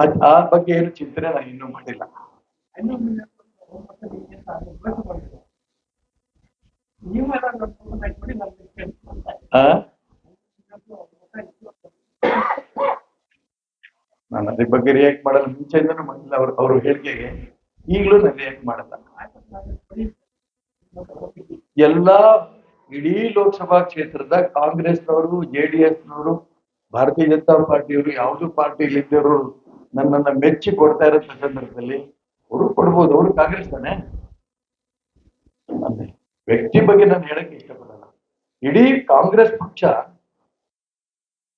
ಅದ್- ಆ ಬಗ್ಗೆ ಏನು ಚಿಂತನೆ ನಾನು ಇನ್ನೂ ಮಾಡಿಲ್ಲ? ನಾನು ಅದ್ರ ಬಗ್ಗೆ ರಿಯಾಕ್ಟ್ ಮಾಡಲ್ಲ ಮುಂಚೆಯಿಂದನೂ ಮಾಡಿಲ್ಲ. ಅವ್ರ ಅವ್ರ ಹೇಳಿಕೆಗೆ ಈಗಲೂ ನಾನು ರಿಯಾಕ್ಟ್ ಮಾಡಲ್ಲ. ಎಲ್ಲಾ ಇಡೀ ಲೋಕಸಭಾ ಕ್ಷೇತ್ರದ ಕಾಂಗ್ರೆಸ್ನವರು ಜೆಡಿಎಸ್ನವರು ಭಾರತೀಯ ಜನತಾ ಪಾರ್ಟಿಯವರು ಯಾವುದೋ ಪಾರ್ಟಿಯಲ್ಲಿ ಇದ್ದವರು ನನ್ನನ್ನ ಮೆಚ್ಚಿ ಕೊಡ್ತಾ ಇರೋ ಸಂದರ್ಭದಲ್ಲಿ ಅವರು ಕೊಡ್ಬೋದು ಅವರು ಕಾಂಗ್ರೆಸ್ ತಾನೆ ಅಂದ್ರೆ ವ್ಯಕ್ತಿ ಬಗ್ಗೆ ನಾನು ಹೇಳಕ್ಕೆ ಇಷ್ಟಪಡಲ್ಲ. ಇಡೀ ಕಾಂಗ್ರೆಸ್ ಪಕ್ಷ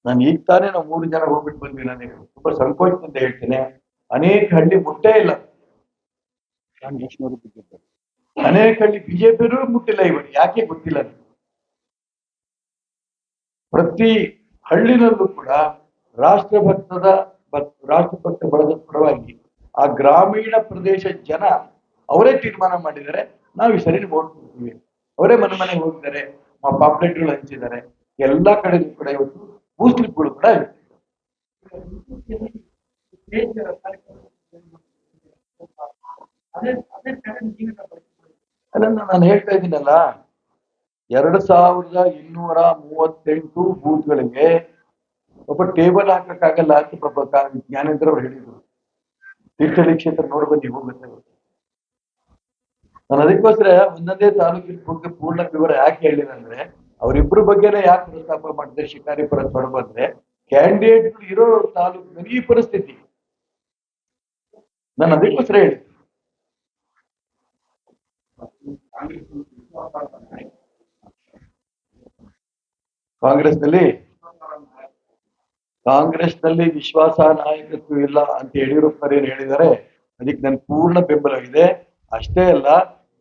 ನಾನು ಈಗ ತಾನೇ ನಾವು ಮೂರು ಜನ ಹೋಗ್ಬಿಟ್ಟು ಬಂದ್ವಿ ನಾನು ತುಂಬಾ ಸಂಕೋಚದಿಂದ ಹೇಳ್ತೇನೆ. ಅನೇಕ ಹಳ್ಳಿ ಮುಟ್ಟೇ ಇಲ್ಲ. ಅನೇಕ ಹಳ್ಳಿ ಬಿಜೆಪಿಯವರು ಮುಟ್ಟಿಲ್ಲ ಇವತ್ತು ಯಾಕೆ ಗೊತ್ತಿಲ್ಲ ಪ್ರತಿ ಹಳ್ಳಿನಲ್ಲೂ ಕೂಡ ರಾಷ್ಟ್ರಭಕ್ತದ ಭಕ್- ರಾಷ್ಟ್ರಭಕ್ತ ಬಳಗದ ಪರವಾಗಿ ಆ ಗ್ರಾಮೀಣ ಪ್ರದೇಶ ಜನ ಅವರೇ ತೀರ್ಮಾನ ಮಾಡಿದ್ದಾರೆ ನಾವು ಈ ಸರಿ ಓಟ್ ಕೊಡ್ತೀವಿ ಅವರೇ ಮನೆ ಮನೆಗೆ ಹೋಗಿದ್ದಾರೆ ಪಾಪ್ಲೆಟ್ಗಳು ಹಂಚಿದ್ದಾರೆ, ಎಲ್ಲಾ ಕಡೆ ಕೂಡ ಇವತ್ತು ಬೂಸ್ಟ್ಗಳು ಕೂಡ ಇವೆ. ಅದನ್ನ ನಾನು ಹೇಳ್ತಾ ಇದ್ದೀನಲ್ಲ, ಎರಡ್ ಸಾವಿರದ ಇನ್ನೂರ ಮೂವತ್ತೆಂಟು ಬೂತ್ಗಳಿಗೆ ಒಬ್ಬ ಟೇಬಲ್ ಹಾಕಕ್ಕಾಗಲ್ಲ ಅಂತ ಪ್ರಭ ಜ್ಞಾನೇಂದ್ರ ಅವ್ರು ಹೇಳಿದ್ರು. ತೀರ್ಥಹಳ್ಳಿ ಕ್ಷೇತ್ರ ನೋಡಿ ಬನ್ನಿ ಹೋಗುತ್ತೆ ನಾನು ಅದಕ್ಕೋಸ್ಕರ ಒಂದೊಂದೇ ತಾಲೂಕಿನ ಬಗ್ಗೆ ಪೂರ್ಣ ವಿವರ ಯಾಕೆ ಹೇಳಿದೆ ಅಂದ್ರೆ ಅವರಿಬ್ಬರ ಬಗ್ಗೆನೇ ಯಾಕೆ ಪ್ರಸ್ತಾಪ ಮಾಡಿದ್ರೆ ಶಿಕಾರಿಪುರ ಪರ ಅಂದ್ರೆ, ಕ್ಯಾಂಡಿಡೇಟ್ಗಳು ಇರೋ ತಾಲೂಕಿನಲ್ಲಿ ಈ ಪರಿಸ್ಥಿತಿ. ನಾನು ಅದಕ್ಕೋಸ್ಕರ ಹೇಳಿ ಕಾಂಗ್ರೆಸ್ನಲ್ಲಿ ಕಾಂಗ್ರೆಸ್ನಲ್ಲಿ ವಿಶ್ವಾಸ ನಾಯಕತ್ವ ಇಲ್ಲ ಅಂತ ಯಡಿಯೂರಪ್ಪನವರು ಏನ್ ಹೇಳಿದ್ದಾರೆ, ಅದಕ್ಕೆ ನನ್ನ ಪೂರ್ಣ ಬೆಂಬಲವಿದೆ ಅಷ್ಟೇ ಅಲ್ಲ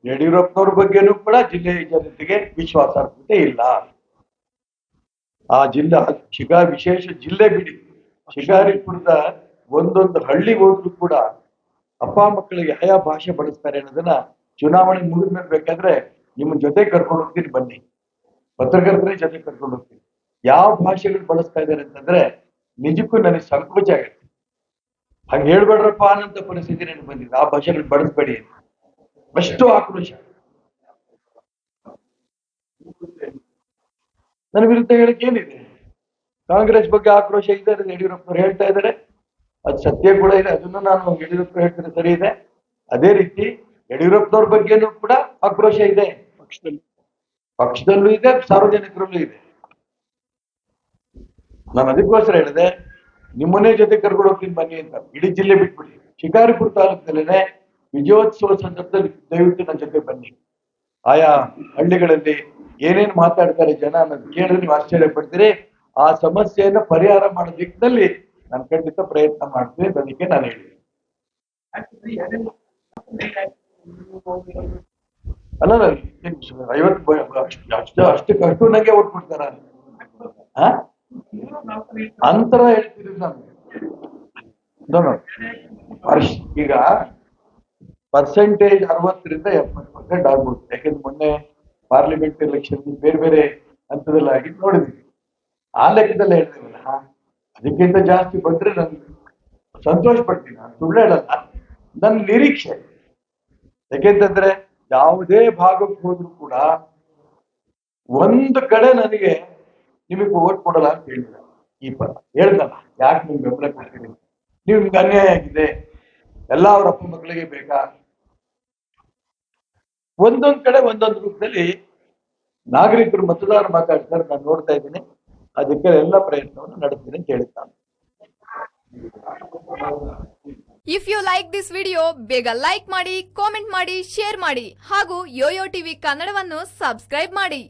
ಯಡಿಯೂರಪ್ಪನವ್ರ ಬಗ್ಗೆನೂ ಕೂಡ ಜಿಲ್ಲೆಯ ಜನತೆಗೆ ವಿಶ್ವಾಸಾರ್ಹತೆ ಇಲ್ಲ. ಆ ಜಿಲ್ಲೆ, ಶಿಗಾ, ವಿಶೇಷ ಜಿಲ್ಲೆ ಬಿಡಿ. ಶಿಕಾರಿಪುರದ ಒಂದೊಂದು ಹಳ್ಳಿ ಹೋದ್ರು ಕೂಡ ಅಪ್ಪ ಮಕ್ಕಳಿಗೆ ಯಾವ ಭಾಷೆ ಬಳಸ್ತಾರೆ ಅನ್ನೋದನ್ನ ಚುನಾವಣೆ ಮುಗಿದ್ಮೇಲೆ ಬೇಕಾದ್ರೆ ನಿಮ್ಮ ಜೊತೆ ಕರ್ಕೊಂಡು ಹೋಗ್ತೀನಿ ಬನ್ನಿ. ಪತ್ರಕರ್ತರೇ ಜೊತೆ ಕರ್ಕೊಂಡು ಹೋಗ್ತೀನಿ. ಯಾವ ಭಾಷೆಗಳು ಬಳಸ್ತಾ ಇದ್ದಾರೆ ಅಂತಂದ್ರೆ ನಿಜಕ್ಕೂ ನನಗೆ ಸಂಕೋಚ ಆಗುತ್ತೆ ಹಂಗೆ ಹೇಳ್ಬೇಡ್ರಪ್ಪ ಅನ್ನಂತ ಪರಿಸ್ಥಿತಿ ನನಗೆ ಬಂದಿದೆ. ಆ ಭಾಷೆಗಳು ಬಳಸ್ಬೇಡಿ. ಅಷ್ಟು ಆಕ್ರೋಶ. ನನ್ನ ವಿರುದ್ಧ ಹೇಳಕ್ ಏನಿದೆ? ಕಾಂಗ್ರೆಸ್ ಬಗ್ಗೆ ಆಕ್ರೋಶ ಇದೆ ಅದನ್ನ ಯಡಿಯೂರಪ್ಪನವ್ರು ಹೇಳ್ತಾ ಇದ್ದಾರೆ. ಅದು ಸತ್ಯ ಕೂಡ ಇದೆ. ಅದನ್ನು ನಾನು ಯಡಿಯೂರಪ್ಪ ಹೇಳ್ತಾರೆ ಸರಿ ಇದೆ. ಅದೇ ರೀತಿ ಯಡಿಯೂರಪ್ಪನವ್ರ ಬಗ್ಗೆನೂ ಕೂಡ ಆಕ್ರೋಶ ಇದೆ. ಪಕ್ಷದಲ್ಲಿ. ಪಕ್ಷದಲ್ಲೂ ಇದೆ ಸಾರ್ವಜನಿಕರಲ್ಲೂ ಇದೆ. ನಾನು ಅದಕ್ಕೋಸ್ಕರ ಹೇಳಿದೆ ನಿಮ್ಮನ್ನೇ ಜೊತೆ ಕರ್ಕೊಂಡು ಹೋಗ್ತೀನಿ ಬನ್ನಿ ಅಂತ. ಇಡೀ ಜಿಲ್ಲೆ ಬಿಟ್ಬಿಡಿ. ಶಿಕಾರಿಪುರ ತಾಲೂಕಿನಲ್ಲೇ ವಿಜಯೋತ್ಸವ ಸಂದರ್ಭದಲ್ಲಿ ದಯವಿಟ್ಟು ನನ್ನ ಜೊತೆ ಬನ್ನಿ. ಆಯಾ ಹಳ್ಳಿಗಳಲ್ಲಿ ಏನೇನು ಮಾತಾಡ್ತಾರೆ ಜನ ಅನ್ನೋದು ಕೇಳಿದ್ರೆ ನೀವು ಆಶ್ಚರ್ಯ ಪಡ್ತೀರಿ. ಆ ಸಮಸ್ಯೆಯನ್ನು ಪರಿಹಾರ ಮಾಡೋ ದಿಕ್ಕಿನಲ್ಲಿ ನಾನು ಖಂಡಿತ ಪ್ರಯತ್ನ ಮಾಡ್ತೀನಿ ಅದಕ್ಕೆ ನಾನು ಹೇಳಿದೆ ಅಲ್ಲ ಐವತ್ತು ಅಷ್ಟು ಅಷ್ಟು ಅಷ್ಟು ನಂಗೆ ಓಟ್ ಆ? ಅಂತರ ಹೇಳ್ತೀರಿ ನಮ್ಗೆ ವರ್ಷ ಈಗ ಪರ್ಸೆಂಟೇಜ್ ಅರವತ್ತರಿಂದ ಎಪ್ಪತ್ತು ಪರ್ಸೆಂಟ್ ಆಗ್ಬೋದು. ಯಾಕಂದ್ರೆ ಮೊನ್ನೆ ಪಾರ್ಲಿಮೆಂಟ್ ಎಲೆಕ್ಷನ್ ಬೇರೆ ಬೇರೆ ಹಂತದಲ್ಲಿ ಆಗಿ ನೋಡಿದ್ವಿ. ಆ ಲೆಕ್ಕದಲ್ಲಿ ಹೇಳ್ತೀವಲ್ಲ ಅದಕ್ಕಿಂತ ಜಾಸ್ತಿ ಬಂದ್ರೆ ನನ್ಗೆ ಸಂತೋಷ ಪಡ್ತೀನಿ ನಾನು ಸುಳ್ಳು ನನ್ನ ನಿರೀಕ್ಷೆ. ಯಾಕೆಂತಂದ್ರೆ ಯಾವುದೇ ಭಾಗಕ್ಕೆ ಹೋದ್ರು ಕೂಡ ಒಂದು ಕಡೆ ನನಗೆ ನಿಮಗೆ ಓಟ್ ಕೊಡಲ್ಲ ಅಂತ ಹೇಳಿಲ್ಲ ಈ ಪದ ಹೇಳ್ತಲ್ಲ, ಯಾಕೆ ನಿಮ್ಗೆ ಬೆಂಬಲ ನೀವು ನಿಮ್ಗೆ ಅನ್ಯಾಯ ಆಗಿದೆ. ಎಲ್ಲ ಅವ್ರ ಅಪ್ಪ ಮಕ್ಕಳಿಗೆ ಬೇಕಾ? ಒಂದೊಂದ್ ಕಡೆ ಒಂದೊಂದು ರೂಪದಲ್ಲಿ ನಾಗರಿಕರು ಮತದಾರ ಮಾತಾಡ್ತಾರೆ ನಾನು ನೋಡ್ತಾ ಇದ್ದೀನಿ. ಅದಕ್ಕೆ ಎಲ್ಲ ಪ್ರಯತ್ನವನ್ನು ನಡೆಸ್ತೀನಿ ಅಂತ ಹೇಳ್ತಾನೆ if you like this video ಬೇಗ ಲೈಕ್ ಮಾಡಿ ಕಾಮೆಂಟ್ ಮಾಡಿ ಶೇರ್ ಮಾಡಿ ಹಾಗೂ ಯೋಯೋ ಟಿವಿ ಕನ್ನಡವನ್ನು ಸಬ್ಸ್ಕ್ರೈಬ್ ಮಾಡಿ.